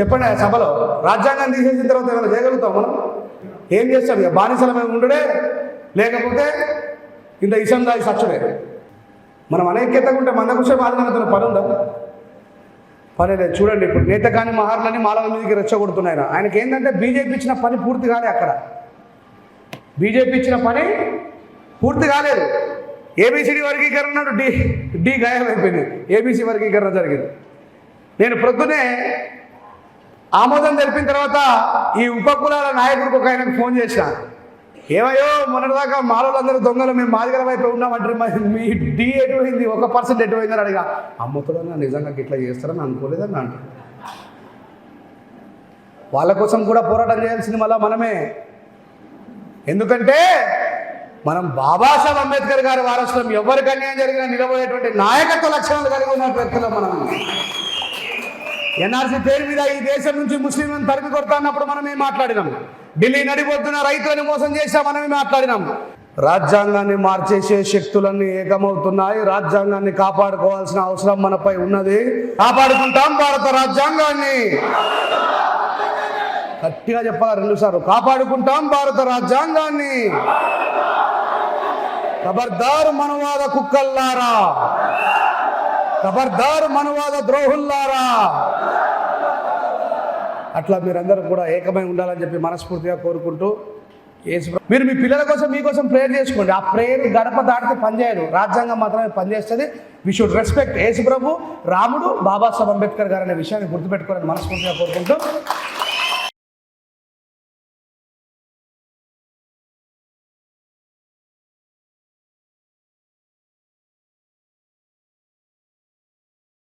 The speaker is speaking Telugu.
చెప్పండి ఆ సభలో. రాజ్యాంగం తీసేసిన తర్వాత ఏమైనా చేయగలుగుతాం మనం? ఏం చేస్తాం? ఇక బానిసల మేము ఉండడే? లేకపోతే ఇంత ఇసం దాగి సచ్చుడే మనం అనేక్యతగా ఉంటే మందకృష బాధనతను పని ఉందా? పని లేదు చూడండి ఇప్పుడు. నేత కాని మహారులని మాలల మీదకి రెచ్చగొడుతున్నాయి ఆయనకి ఏంటంటే బీజేపీ ఇచ్చిన పని పూర్తి కాలే అక్కడ. బీజేపీ ఇచ్చిన పని పూర్తి కాలేదు. ఏబిసిడి వర్గీకరణ డి డి గాయమైపోయింది. ఏబిసి వర్గీకరణ జరిగింది. నేను ప్రొద్దునే ఆమోదం తెలిపిన తర్వాత ఈ ఉపకులాల నాయకుడికి ఒక ఆయనకు ఫోన్ చేసిన. ఏమయ్యో మొన్నటిదాకా మాలోళ్ళందరూ దొంగలు మేము మాదిగల వైపు ఉన్నామంటారు మరి మీ డి ఎటువైంది ఒక పర్సెంట్ ఎటువైందని అడిగా. అమ్ముతుందన్న నిజంగా ఇట్లా చేస్తారని అనుకోలేదని అంట. వాళ్ళ కోసం కూడా పోరాటం చేయాల్సింది మళ్ళా మనమే. ఎందుకంటే మనం బాబాసాహెబ్ అంబేద్కర్ గారి వారసులం. ఎవరికి అన్యాయం జరిగినా నిలబడేటువంటి నాయకత్వ లక్షణాలు కలిగి ఉన్న వ్యక్తులు మనం. ఎన్ఆర్సీ పేరు మీద ఈ దేశం నుంచి ముస్లింలను తరిమి కొడతాన్నప్పుడు మనమే మాట్లాడినాం? ఢిల్లీ నడిపోతున్న రైతులను మోసం చేసా మనమే మాట్లాడినాం? రాజ్యాంగాన్ని మార్చేసే శక్తులన్నీ ఏకమవుతున్నాయి. రాజ్యాంగాన్ని కాపాడుకోవాల్సిన అవసరం మనపై ఉన్నది. కాపాడుకుంటాం భారత రాజ్యాంగాన్ని. గట్టిగా చెప్పాలి రెండు సార్లు? కాపాడుకుంటాం భారత రాజ్యాంగాన్ని. ఖబర్దార్ మనవాద కుక్కల్లారా? ఖబర్దారు మనవాద ద్రోహుల్లారా. అట్లా మీరందరూ కూడా ఏకమై ఉండాలని చెప్పి మనస్ఫూర్తిగా కోరుకుంటూ మీరు మీ పిల్లల కోసం మీకోసం ప్రేయర్ చేసుకోండి. ఆ ప్రేయర్ గడప దాటితే పనిచేయరు రాజ్యాంగం మాత్రమే పనిచేస్తుంది. వి షుడ్ రెస్పెక్ట్ యేసు ప్రభు రాముడు బాబాసాహెబ్ అంబేద్కర్ గారు అనే విషయాన్ని గుర్తుపెట్టుకోవాలని మనస్ఫూర్తిగా కోరుకుంటూ